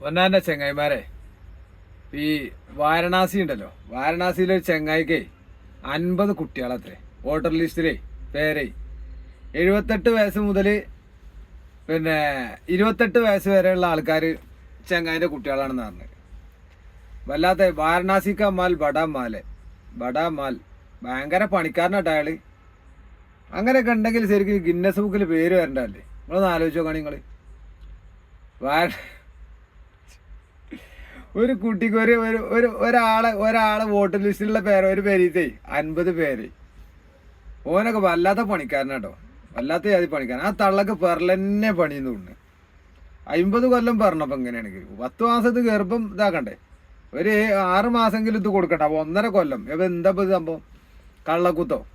പൊന്നാന്റെ ചെങ്ങായിമാരെ ഈ വാരണാസി ഉണ്ടല്ലോ വാരണാസിയിലെ ഒരു ചെങ്ങായിക്കേ അൻപത് കുട്ടികളത്രേ വോട്ടർ ലിസ്റ്റിലേ പേരെ. എഴുപത്തെട്ട് വയസ്സ് മുതൽ പിന്നെ ഇരുപത്തെട്ട് വയസ്സ് വരെയുള്ള ആൾക്കാർ ചെങ്ങായിന്റെ കുട്ടികളാണെന്ന് പറഞ്ഞത്. വല്ലാത്ത ബഡാ മാൽ ബഡാ മാൽ. ഭയങ്കര പണിക്കാരനാട്ടോ അയാൾ. അങ്ങനെയൊക്കെ ഉണ്ടെങ്കിൽ ശരിക്കും ഗിന്നസ് ബുക്കിൽ പേര് വരണ്ടല്ലേ നിങ്ങളൊന്ന് ആലോചിച്ച് നോക്കണം നിങ്ങൾ വാര ഒരു കുട്ടിക്ക് ഒരു ഒരു ഒരു ഒരാളെ ഒരാളെ വോട്ടർ ലിസ്റ്റിലുള്ള പേര് ഒരു പേരീത്തേ അൻപത് പേര്. ഓനൊക്കെ വല്ലാത്ത പണിക്കാരനാട്ടോ വല്ലാത്ത ജാതി പണിക്കാരൻ. ആ തള്ളൊക്കെ പെറലന്നെ പണിയെന്ന് തോന്നുന്നു. അമ്പത് കൊല്ലം പറഞ്ഞപ്പോൾ എങ്ങനെയാണെങ്കിൽ പത്ത് മാസത്ത് ഗർഭം ഇതാക്കണ്ടേ? ഒരു ആറ് മാസമെങ്കിലും ഇത് കൊടുക്കട്ടെ. അപ്പോൾ ഒന്നര കൊല്ലം. ഇപ്പം എന്താ ഇപ്പോൾ സംഭവം? കള്ളക്കുത്തോ?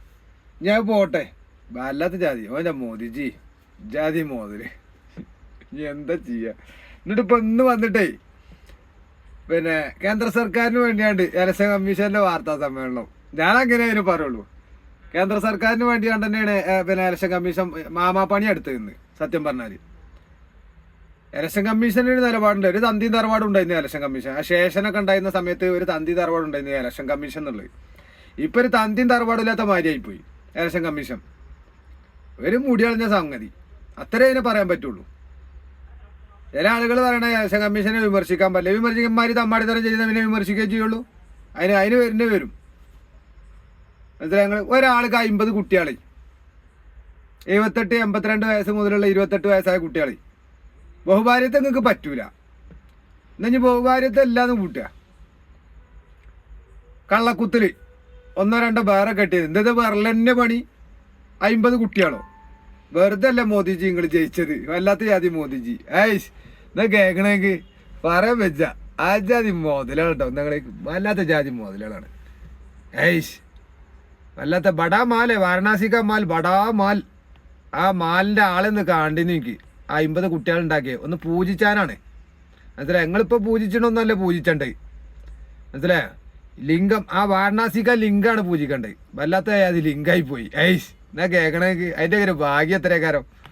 ഞാൻ പോട്ടെ. വല്ലാത്ത ജാതി. ഓന്റെ മോദിജി. ജാതി മോതിൽ. എന്താ ചെയ്യുക എന്നിട്ട് ഇപ്പം ഇന്ന് വന്നിട്ടേ പിന്നെ കേന്ദ്ര സർക്കാരിന് വേണ്ടിയാണ്ട് ഇലക്ഷൻ കമ്മീഷന്റെ വാർത്താ സമ്മേളനം. ഞാൻ അതിന് പറയുള്ളൂ. കേന്ദ്ര സർക്കാരിന് വേണ്ടിയാണ് തന്നെയാണ് പിന്നെ ഇലക്ഷൻ കമ്മീഷൻ മാമാപ്പണി എടുത്തത് നിന്ന് സത്യം പറഞ്ഞാൽ. ഇലക്ഷൻ കമ്മീഷന് ഒരു നിലപാടുണ്ട് ഒരു തന്തി തറവാട് ഉണ്ടായിരുന്നു ഇലക്ഷൻ കമ്മീഷൻ. ആ ശേഷനൊക്കെ ഉണ്ടായിരുന്ന സമയത്ത് ഒരു തന്തി തറവാട് ഉണ്ടായിരുന്നു ഇലക്ഷൻ കമ്മീഷൻ എന്നുള്ളത്. ഇപ്പൊ ഒരു തന്തിയും തറവാടില്ലാത്ത മാതിരിയായി പോയി ഇലക്ഷൻ കമ്മീഷൻ. ഒരു മുടിയളഞ്ഞ സംഗതി. അത്രേ അതിനെ പറയാൻ പറ്റുള്ളൂ. ചില ആളുകൾ പറയണ ഇലക്ഷൻ കമ്മീഷനെ വിമർശിക്കാൻ പറ്റില്ല. വിമർശിക്കന്മാര് തമ്മാടി തരം പിന്നെ വിമർശിക്കുകയും ചെയ്യുള്ളൂ. അതിന് അതിന് വരുന്നേ വരും. മനസ്സിലായി? ഞങ്ങൾ ഒരാൾക്ക് അമ്പത് കുട്ടികളെ. എഴുപത്തെട്ട് എൺപത്തിരണ്ട് വയസ്സ് മുതലുള്ള ഇരുപത്തെട്ട് വയസ്സായ കുട്ടികളെ. ബഹുഭാര്യത്തെ നിങ്ങൾക്ക് പറ്റൂല. എന്നു ബഹുഭാര്യത്തെ എല്ലാന്ന് കൂട്ടുക. കള്ളക്കുത്തിൽ ഒന്നോ രണ്ടോ വേറെ കെട്ടിയത്. എന്താ വെറലെന്നെ പണി അമ്പത് കുട്ടികളോ? വെറുതെ അല്ല മോദിജി നിങ്ങൾ ജയിച്ചത്? വല്ലാത്ത ജാതി മോദിജി. ഏയ്സ് എന്നാ കേൾക്കണമെങ്കിൽ പറയാൻ വെച്ച ആ ജാതി മോതലാണ് കേട്ടോ നിങ്ങൾ വല്ലാത്ത ജാതി മോതലാണ് ഏയ്സ് വല്ലാത്ത ബടാ മാലേ വാരണാസിക്ക മാൽ ബടാ മാൽ. ആ മാലിന്റെ ആളെന്ന് കാണ്ടിന് എനിക്ക്. ആ അമ്പത് കുട്ടികൾ ഉണ്ടാക്കിയേ ഒന്ന് പൂജിച്ചാനാണ്. മനസ്സിലായി? ഞങ്ങളിപ്പോ പൂജിച്ചിട്ടൊന്നല്ല പൂജിച്ചണ്ടേ. മനസ്സിലായ? ലിംഗം ആ വാരണാസിക്ക ലിംഗാണ് പൂജിക്കണ്ടേ. വല്ലാത്ത അത് ലിംഗായി പോയി ഏയ്സ് എന്നാ കേക്കണെങ്കിൽ അതിന്റെ ഒരു ഭാഗ്യം എത്രക്കാരോ